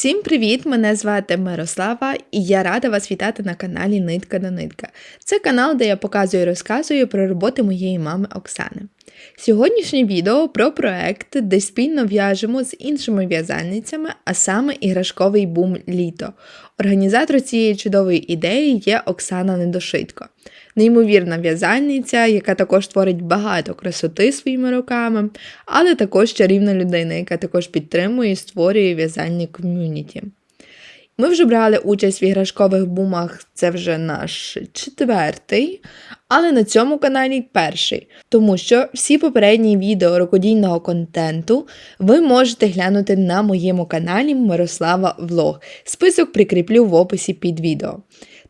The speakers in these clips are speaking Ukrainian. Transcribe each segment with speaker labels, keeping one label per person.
Speaker 1: Всім привіт! Мене звати Мирослава і я рада вас вітати на каналі Нитка до Нитка. Це канал, де я показую і розказую про роботи моєї мами Оксани. Сьогоднішнє відео про проект, де спільно в'яжемо з іншими в'язальницями, а саме іграшковий бум літо. Організатор цієї чудової ідеї є Оксана Недошитко. Неймовірна в'язальниця, яка також творить багато красоти своїми руками, але також чарівна людина, яка також підтримує і створює в'язальні ком'юніті. Ми вже брали участь в іграшкових бумах, це вже наш четвертий, але на цьому каналі перший, тому що всі попередні відео рукодійного контенту ви можете глянути на моєму каналі Мирослава Влог. Список прикріплю в описі під відео.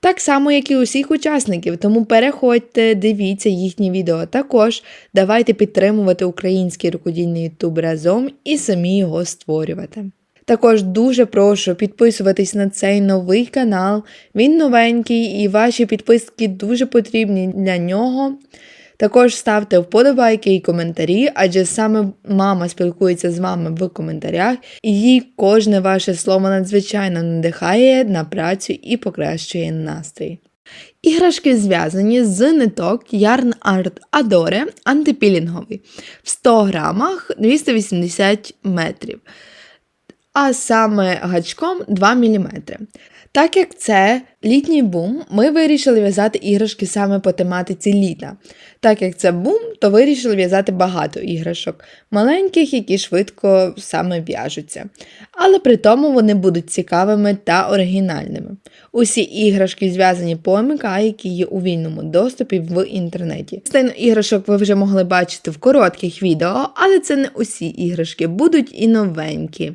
Speaker 1: Так само, як і усіх учасників, тому переходьте, дивіться їхні відео. Також давайте підтримувати український рукодільний ютуб разом і самі його створювати. Також дуже прошу підписуватись на цей новий канал. Він новенький і ваші підписки дуже потрібні для нього. Також ставте вподобайки і коментарі, адже саме мама спілкується з вами в коментарях, і їй кожне ваше слово надзвичайно надихає на працю і покращує настрій. Іграшки зв'язані з ниток Yarn Art Adore антипілінговий в 100 грамах 280 метрів, а саме гачком 2 мм. Так як це літній бум, ми вирішили в'язати іграшки саме по тематиці літа. Так як це бум, то вирішили в'язати багато іграшок, маленьких, які швидко саме в'яжуться. Але при тому вони будуть цікавими та оригінальними. Усі іграшки зв'язані по МК, які є у вільному доступі в інтернеті. Частину іграшок ви вже могли бачити в коротких відео, але це не усі іграшки, будуть і новенькі,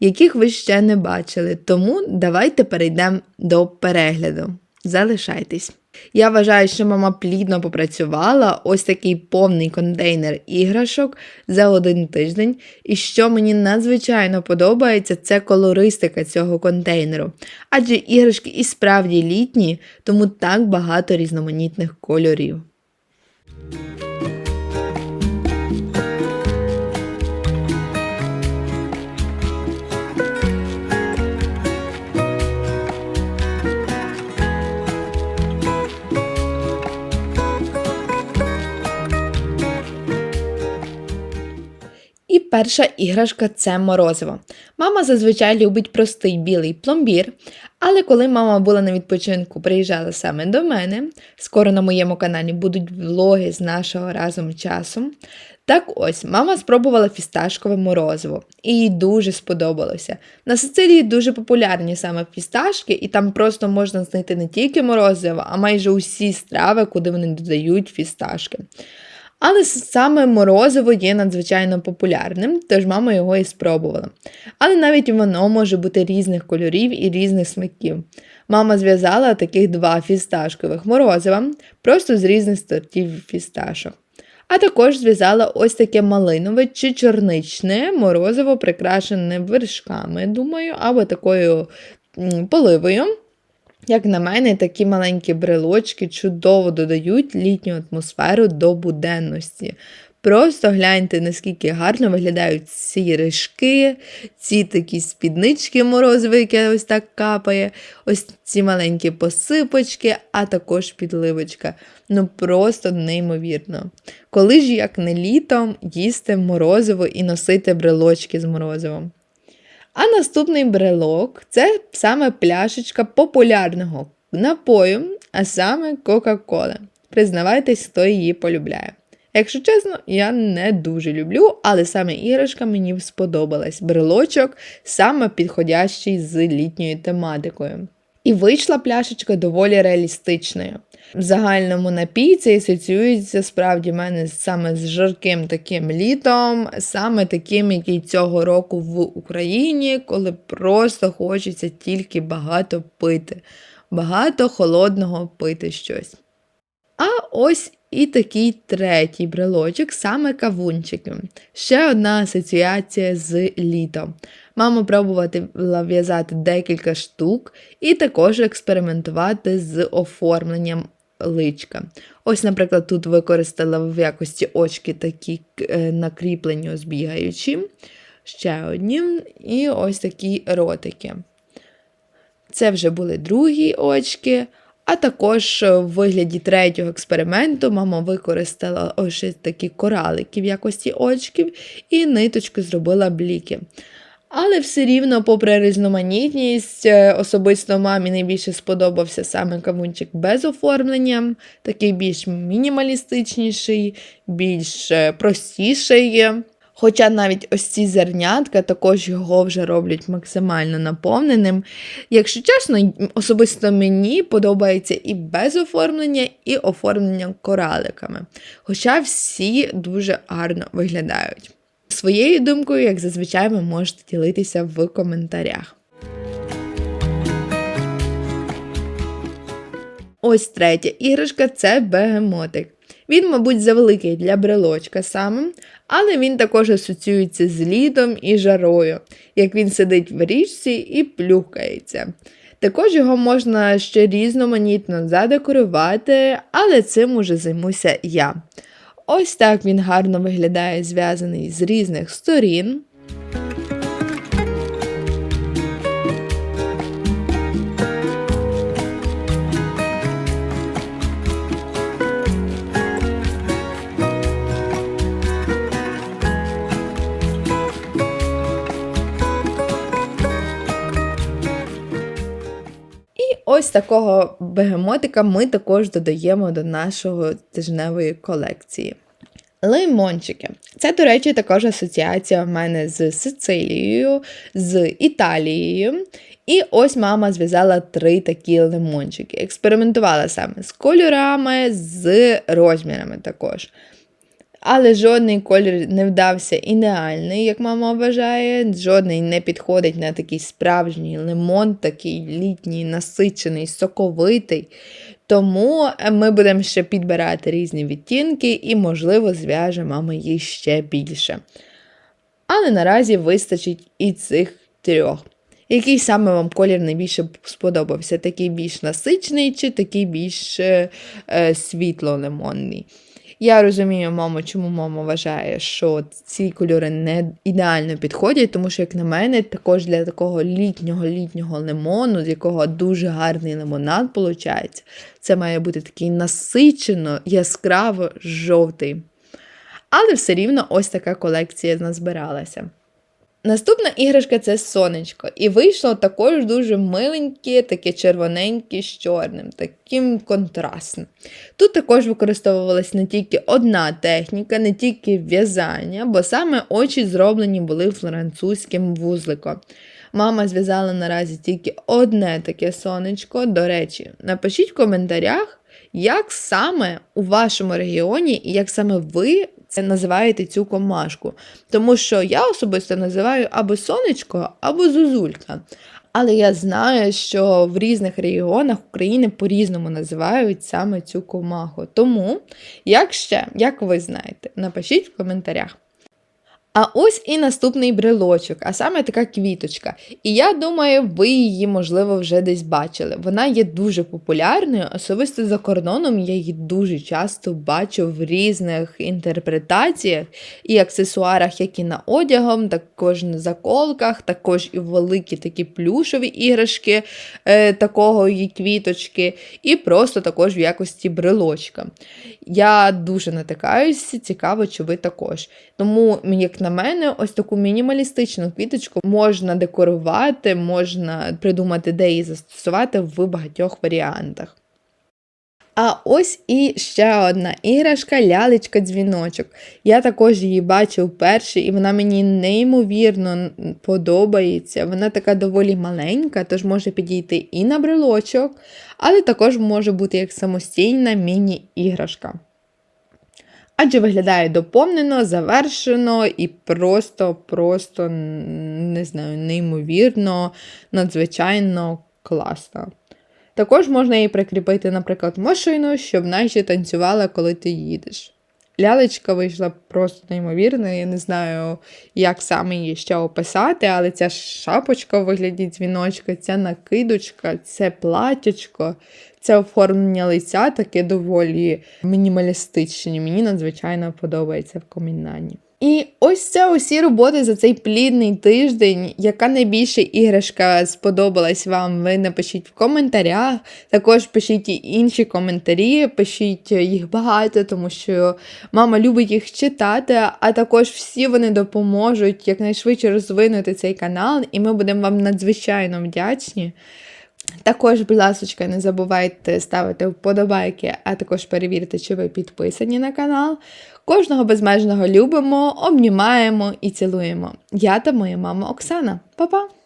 Speaker 1: яких ви ще не бачили. Тому давайте перейдемо до перегляду. Залишайтесь! Я вважаю, що мама плідно попрацювала ось такий повний контейнер іграшок за один тиждень. І що мені надзвичайно подобається, це колористика цього контейнеру. Адже іграшки і справді літні, тому так багато різноманітних кольорів. Перша іграшка це морозиво. Мама зазвичай любить простий білий пломбір, але коли мама була на відпочинку, приїжджала саме до мене, скоро на моєму каналі будуть влоги з нашого разом часу. Так ось, мама спробувала фісташкове морозиво, і їй дуже сподобалося. На Сицилії дуже популярні саме фісташки, і там просто можна знайти не тільки морозиво, а майже усі страви, куди вони додають фісташки. Але саме морозиво є надзвичайно популярним, тож мама його і спробувала. Але навіть воно може бути різних кольорів і різних смаків. Мама зв'язала таких два фісташкових морозива, просто з різних сортів фісташок. А також зв'язала ось таке малинове чи чорничне морозиво, прикрашене вершками, думаю, або такою поливою. Як на мене, такі маленькі брелочки чудово додають літню атмосферу до буденності. Просто гляньте, наскільки гарно виглядають ці рижки, ці такі спіднички морозові, яке ось так капає, ось ці маленькі посипочки, а також підливочка. Ну просто неймовірно. Коли ж, як не літом, їсти морозиво і носити брелочки з морозивом. А наступний брелок це саме пляшечка популярного напою, а саме Кока-Кола. Признавайтесь, хто її полюбляє. Якщо чесно, я не дуже люблю, але саме іграшка мені сподобалась. Брелочок саме підходящий з літньою тематикою. І вийшла пляшечка доволі реалістичною. В загальному напій це асоціюється справді в мене саме з жарким таким літом, саме таким, який цього року в Україні, коли просто хочеться тільки багато пити, багато холодного пити щось. Ось і такий третій брелочок, саме кавунчики. Ще одна асоціація з літом. Мама пробувала в'язати декілька штук і також експериментувати з оформленням личка. Ось, наприклад, тут використала в якості очки такі е, накріплені збігаючі, ще одні, і ось такі ротики. Це вже були другі очки. А також в вигляді третього експерименту мама використала ось такі коралики в якості очків і ниточку зробила бліки. Але все рівно, попри різноманітність, е, особисто мамі найбільше сподобався саме кавунчик без оформлення, такий більш мінімалістичніший, більш е, простіший. Хоча навіть ось ці зернятка також його вже роблять максимально наповненим. Якщо чесно, особисто мені подобається і без оформлення, і оформлення кораликами. Хоча всі дуже гарно виглядають. Своєю думкою, як зазвичай, ви можете ділитися в коментарях. Ось третя іграшка це бегемотик. Він, мабуть, завеликий для брелочка саме, але він також асоціюється з літом і жарою, як він сидить в річці і плюхається. Також його можна ще різноманітно задекорувати, але цим уже займуся я. Ось так він гарно виглядає, зв'язаний з різних сторін. Ось такого бегемотика ми також додаємо до нашого тижневої колекції. Лимончики. Це, до речі, також асоціація в мене з Сицилією, з Італією. І ось мама зв'язала три такі лимончики. Експериментувала саме з кольорами, з розмірами також. Але жодний колір не вдався ідеальний, як мама вважає. Жодний не підходить на такий справжній лимон, такий літній, насичений, соковитий. Тому ми будемо ще підбирати різні відтінки і, можливо, зв'яжемо мама їх ще більше. Але наразі вистачить і цих трьох. Який саме вам колір найбільше сподобався? Такий більш насичений чи такий більш е, е, світло-лимонний? Я розумію, мамо, чому мама вважає, що ці кольори не ідеально підходять, тому що, як на мене, також для такого літнього літнього лимону, з якого дуже гарний лимонад виходить, це має бути такий насичено, яскраво жовтий. Але все рівно ось така колекція назбиралася. Наступна іграшка це сонечко. І вийшло також дуже миленьке, таке червоненьке з чорним, таким контрастним. Тут також використовувалась не тільки одна техніка, не тільки в'язання, бо саме очі зроблені були французьким вузликом. Мама зв'язала наразі тільки одне таке сонечко. До речі, напишіть в коментарях, як саме у вашому регіоні і як саме ви це називаєте цю комашку. Тому що я особисто називаю або сонечко, або зузулька. Але я знаю, що в різних регіонах України по-різному називають саме цю комаху. Тому, як ще, як ви знаєте, напишіть в коментарях. А ось і наступний брелочок, а саме така квіточка. І я думаю, ви її, можливо, вже десь бачили. Вона є дуже популярною, особисто за кордоном я її дуже часто бачу в різних інтерпретаціях і аксесуарах, як і на одягом, також на заколках, також і великі такі плюшові іграшки е, такого її квіточки, і просто також в якості брелочка. Я дуже натикаюся, цікаво, чи ви також. Тому, як на мене, ось таку мінімалістичну квіточку можна декорувати, можна придумати, де її застосувати в багатьох варіантах. А ось і ще одна іграшка лялечка-дзвіночок. Я також її бачу вперше, і вона мені неймовірно подобається. Вона така доволі маленька, тож може підійти і на брелочок, але також може бути як самостійна міні-іграшка. Адже виглядає доповнено, завершено і просто-просто, не знаю, неймовірно, надзвичайно класно. Також можна її прикріпити, наприклад, машину, щоб наші танцювала, коли ти їдеш. Лялечка вийшла просто неймовірно, я не знаю, як саме її ще описати, але ця шапочка у вигляді дзвіночка, ця накидочка, це платячко, це оформлення лиця таке доволі мінімалістичне. Мені надзвичайно подобається в комінанні. І ось це усі роботи за цей плідний тиждень. Яка найбільша іграшка сподобалась вам? Ви напишіть в коментарях. Також пишіть і інші коментарі, пишіть їх багато, тому що мама любить їх читати, а також всі вони допоможуть якнайшвидше розвинути цей канал, і ми будемо вам надзвичайно вдячні. Також, будь ласка, не забувайте ставити вподобайки, а також перевірте, чи ви підписані на канал. Кожного безмежного любимо, обнімаємо і цілуємо. Я та моя мама Оксана. Па-па!